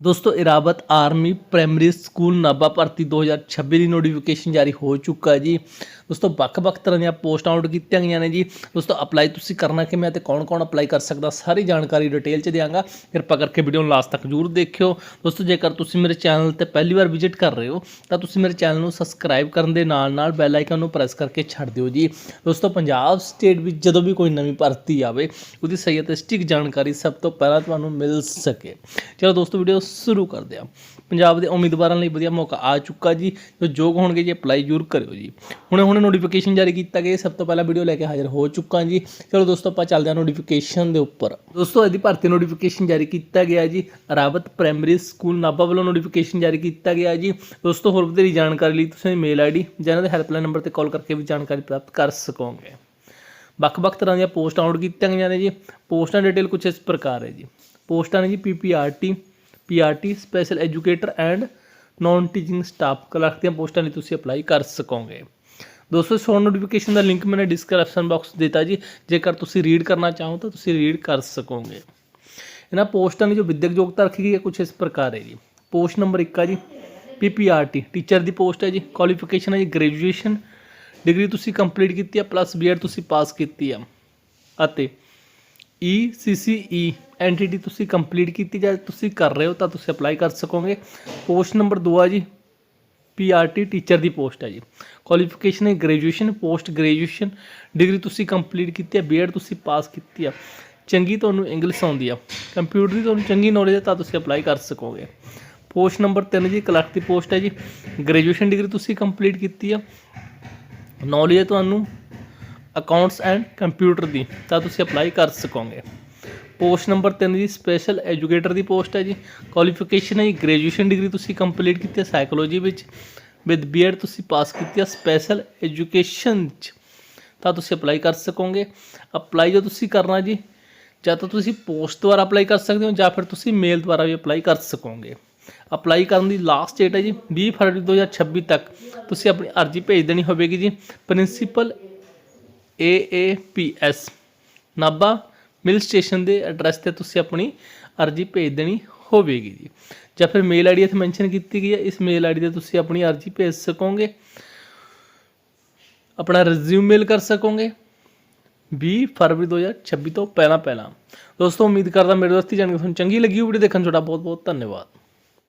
ਦੋਸਤੋ ਇਰਾਬਤ army primary school Nabha ਭਰਤੀ 2026 ਦੀ ਨੋਟੀਫਿਕੇਸ਼ਨ ਜਾਰੀ ਹੋ ਚੁੱਕਾ ਜੀ। ਦੋਸਤੋ ਵੱਖ-ਵੱਖ ਤਰ੍ਹਾਂ ਦੀਆਂ ਪੋਸਟਾਂ ਆਊਟ ਕੀਤੀਆਂ ਗਈਆਂ ਨੇ ਜੀ। ਦੋਸਤੋ ਅਪਲਾਈ ਤੁਸੀਂ ਕਰਨਾ ਕਿਵੇਂ ਤੇ ਕੌਣ-ਕੌਣ ਅਪਲਾਈ ਕਰ ਸਕਦਾ, ਸਾਰੀ ਜਾਣਕਾਰੀ ਡਿਟੇਲ ਚ ਦਿਆਂਗਾ। ਕਿਰਪਾ ਕਰਕੇ ਵੀਡੀਓ ਨੂੰ ਲਾਸਟ ਤੱਕ ਜਰੂਰ ਦੇਖਿਓ। ਦੋਸਤੋ, ਜੇਕਰ ਤੁਸੀਂ ਮੇਰੇ ਚੈਨਲ ਤੇ ਪਹਿਲੀ ਵਾਰ ਵਿਜ਼ਿਟ ਕਰ ਰਹੇ ਹੋ, ਤਾਂ ਤੁਸੀਂ ਮੇਰੇ ਚੈਨਲ ਨੂੰ ਸਬਸਕ੍ਰਾਈਬ ਕਰਨ ਦੇ ਨਾਲ-ਨਾਲ ਬੈਲ ਆਈਕਨ ਨੂੰ ਪ੍ਰੈਸ ਕਰਕੇ ਛੱਡ ਦਿਓ ਜੀ। ਦੋਸਤੋ, ਪੰਜਾਬ ਸਟੇਟ ਵਿੱਚ ਜਦੋਂ ਵੀ ਕੋਈ ਨਵੀਂ ਭਰਤੀ ਆਵੇ, ਉਹਦੀ ਸਹੀ ਅਤੇ ਸਟਿਕ ਜਾਣਕਾਰੀ ਸਭ ਤੋਂ ਪਹਿਲਾਂ ਤੁਹਾਨੂੰ ਮਿਲ ਸਕੇ। ਚਲੋ ਦੋਸਤੋ ਵੀਡੀਓ ਸ਼ੁਰੂ ਕਰਦੇ ਹਾਂ। ਪੰਜਾਬ ਦੇ ਉਮੀਦਵਾਰਾਂ ਲਈ ਵਧੀਆ ਮੌਕਾ ਆ ਚੁੱਕਾ ਜੀ। ਜੋ ਯੋਗ ਹੋਣਗੇ ਜੀ ਅਪਲਾਈ ਜ਼ਰੂਰ ਕਰਿਓ ਜੀ। ਹੁਣੇ ਹੁਣੇ ਨੋਟੀਫਿਕੇਸ਼ਨ ਜਾਰੀ ਕੀਤਾ ਗਿਆ। ਸਭ ਤੋਂ ਪਹਿਲਾਂ ਵੀਡੀਓ ਲੈ ਕੇ ਹਾਜ਼ਰ ਹੋ ਚੁੱਕਾ ਜੀ। ਚਲੋ ਦੋਸਤੋ, ਆਪਾਂ ਚੱਲਦੇ ਹਾਂ ਨੋਟੀਫਿਕੇਸ਼ਨ ਦੇ ਉੱਪਰ। ਦੋਸਤੋ, ਇਹਦੀ ਭਰਤੀ ਨੋਟੀਫਿਕੇਸ਼ਨ ਜਾਰੀ ਕੀਤਾ ਗਿਆ ਜੀ। ਰਾਵਤ ਪ੍ਰਾਇਮਰੀ ਸਕੂਲ ਨਾਭਾ ਵੱਲੋਂ ਨੋਟੀਫਿਕੇਸ਼ਨ ਜਾਰੀ ਕੀਤਾ ਗਿਆ ਜੀ। ਦੋਸਤੋ, ਹੋਰ ਵਧੇਰੀ ਜਾਣਕਾਰੀ ਲਈ ਤੁਸੀਂ ਮੇਲ ਆਈਡੀ ਜਾਂ ਇਹਨਾਂ ਦੇ ਹੈਲਪਲਾਈਨ ਨੰਬਰ ਤੇ ਕਾਲ ਕਰਕੇ ਵੀ ਜਾਣਕਾਰੀ ਪ੍ਰਾਪਤ ਕਰ ਸਕੋਗੇ। ਵੱਖ-ਵੱਖ ਤਰ੍ਹਾਂ ਦੀਆਂ ਪੋਸਟਾਂ ਆਊਟ ਕੀਤੀਆਂ ਗਈਆਂ ਨੇ ਜੀ। ਪੋਸਟਾਂ ਡਿਟੇਲ ਕੁਝ ਇਸ ਪ੍ਰਕਾਰ ਹੈ ਜੀ। ਪੋਸਟਾਂ ਨੇ ਜੀ PPRT PRT special educator and non teaching staff clerk ਦੀਆਂ ਪੋਸਟਾਂ ਲਈ ਤੁਸੀਂ ਅਪਲਾਈ ਕਰ ਸਕੋਗੇ। ਦੋਸਤੋ ਸੋ ਨੋਟੀਫਿਕੇਸ਼ਨ ਦਾ ਲਿੰਕ ਮੈਨੇ ਡਿਸਕ੍ਰਿਪਸ਼ਨ ਬਾਕਸ ਦਿੱਤਾ ਜੀ। ਜੇਕਰ ਤੁਸੀਂ ਰੀਡ ਕਰਨਾ ਚਾਹੋ ਤਾਂ ਤੁਸੀਂ ਰੀਡ ਕਰ ਸਕੋਗੇ। ਇਹਨਾਂ ਪੋਸਟਾਂ ਦੀ ਜੋ ਵਿਦਿਅਕ ਯੋਗਤਾ ਰੱਖੀ ਗਈ ਹੈ ਕੁਝ ਇਸ ਪ੍ਰਕਾਰ ਹੈ ਜੀ। ਪੋਸਟ ਨੰਬਰ 1 ਆ ਜੀ ਪੀਪੀਆਰਟੀ ਟੀਚਰ ਦੀ ਪੋਸਟ ਹੈ ਜੀ। ਕੁਆਲੀਫਿਕੇਸ਼ਨ ਹੈ ਜੀ ਗ੍ਰੈਜੂਏਸ਼ਨ ਡਿਗਰੀ ਤੁਸੀਂ ਕੰਪਲੀਟ ਕੀਤੀ ਆ ਪਲੱਸ ਬੀਐਡ ਤੁਸੀਂ ਪਾਸ ਕੀਤੀ ਆ ਅਤੇ E ਈਸੀਸੀਈ ਐਂਟੀਟੀ ਤੁਸੀਂ ਕੰਪਲੀਟ ਕੀਤੀ ਜਾਂ ਤੁਸੀਂ ਕਰ ਰਹੇ ਹੋ ਤਾਂ ਤੁਸੀਂ ਅਪਲਾਈ ਕਰ ਸਕੋਗੇ। ਪੋਸਟ ਨੰਬਰ 2 ਆ ਜੀ ਪੀਆਰਟੀ ਟੀਚਰ ਦੀ ਪੋਸਟ ਹੈ ਜੀ। ਕੁਆਲੀਫਿਕੇਸ਼ਨ ਹੈ ਗ੍ਰੈਜੂਏਸ਼ਨ ਪੋਸਟ ਗ੍ਰੈਜੂਏਸ਼ਨ ਡਿਗਰੀ ਤੁਸੀਂ ਕੰਪਲੀਟ ਕੀਤੀ ਹੈ ਬੀਐਡ ਤੁਸੀਂ ਪਾਸ ਕੀਤੀ ਆ ਚੰਗੀ ਤੁਹਾਨੂੰ ਇੰਗਲਿਸ਼ ਆਉਂਦੀ ਆ ਕੰਪਿਊਟਰ ਦੀ ਤੁਹਾਨੂੰ ਚੰਗੀ ਨੌਲੇਜ ਹੈ, ਤਾਂ ਤੁਸੀਂ ਅਪਲਾਈ ਕਰ ਸਕੋਗੇ। ਪੋਸਟ ਨੰਬਰ 3 ਜੀ ਕਲਰਕ ਦੀ ਪੋਸਟ ਹੈ ਜੀ। ਗ੍ਰੈਜੂਏਸ਼ਨ ਡਿਗਰੀ ਤੁਸੀਂ ਕੰਪਲੀਟ ਕੀਤੀ ਆ ਨੌਲੇਜ ਹੈ ਤੁਹਾਨੂੰ ਅਕਾਊਂਟਸ ਐਂਡ ਕੰਪਿਊਟਰ ਦੀ, ਤਾਂ ਤੁਸੀਂ ਅਪਲਾਈ ਕਰ ਸਕੋਗੇ। ਪੋਸਟ ਨੰਬਰ 3 ਜੀ ਸਪੈਸ਼ਲ ਐਜੂਕੇਟਰ ਦੀ ਪੋਸਟ ਹੈ ਜੀ। ਕੁਆਲੀਫਿਕੇਸ਼ਨ ਹੈ ਜੀ। ਗ੍ਰੈਜੂਏਸ਼ਨ ਡਿਗਰੀ ਤੁਸੀਂ ਕੰਪਲੀਟ ਕੀਤੀ ਹੈ ਸਾਈਕੋਲੋਜੀ ਵਿੱਚ। ਵਿਦ ਬੀਐਡ ਤੁਸੀਂ ਪਾਸ ਕੀਤੀ ਹੈ ਸਪੈਸ਼ਲ ਐਜੂਕੇਸ਼ਨ ਚ। ਤਾਂ ਤੁਸੀਂ ਅਪਲਾਈ ਕਰ ਸਕੋਗੇ। ਅਪਲਾਈ ਜੋ ਤੁਸੀਂ ਕਰਨਾ ਜੀ, ਜਾਂ ਤਾਂ ਤੁਸੀਂ ਪੋਸਟ ਦੁਆਰਾ ਅਪਲਾਈ ਕਰ ਸਕਦੇ ਹੋ, ਜਾਂ ਫਿਰ ਤੁਸੀਂ ਮੇਲ ਦੁਆਰਾ ਵੀ ਅਪਲਾਈ ਕਰ ਸਕੋਗੇ। ਅਪਲਾਈ ਕਰਨ ਦੀ ਲਾਸਟ ਡੇਟ ਹੈ ਜੀ 20 ਫਰਵਰੀ 2026 ਤੱਕ। ਤੁਸੀਂ ਆਪਣੀ ਅਰਜ਼ੀ ਭੇਜ ਦੇਣੀ ਹੋਵੇਗੀ ਜੀ। Principal AAPS Nabha mil station ਦੇ ਐਡਰੈਸ ਤੇ ਤੁਸੀਂ ਆਪਣੀ ਅਰਜ਼ੀ ਭੇਜ ਦੇਣੀ ਹੋਵੇਗੀ ਜੀ। ਜਾਂ ਫਿਰ ਮੇਲ ਆਈਡੀ ਇੱਥੇ ਮੈਂਸ਼ਨ ਕੀਤੀ ਗਈ ਹੈ, ਇਸ ਮੇਲ ਆਈਡੀ ਤੇ ਤੁਸੀਂ ਆਪਣੀ ਅਰਜ਼ੀ ਭੇਜ ਸਕੋਗੇ। ਆਪਣਾ ਰਿਜ਼ਿਊਮ ਮੇਲ ਕਰ ਸਕੋਗੇ। 20 ਫਰਵਰੀ 2026 ਤੋਂ ਪਹਿਲਾਂ ਪਹਿਲਾਂ ਦੋਸਤੋ, ਉਮੀਦ ਕਰਦਾ ਮੇਰੇ ਦੋਸਤੀ ਜਾਣਕਾਰੀ ਤੁਹਾਨੂੰ ਚੰਗੀ ਲੱਗੀ ਵੀਡੀਓ ਦੇਖਣ ਦਾ ਤੁਹਾਡਾ ਬਹੁਤ ਬਹੁਤ ਧੰਨਵਾਦ।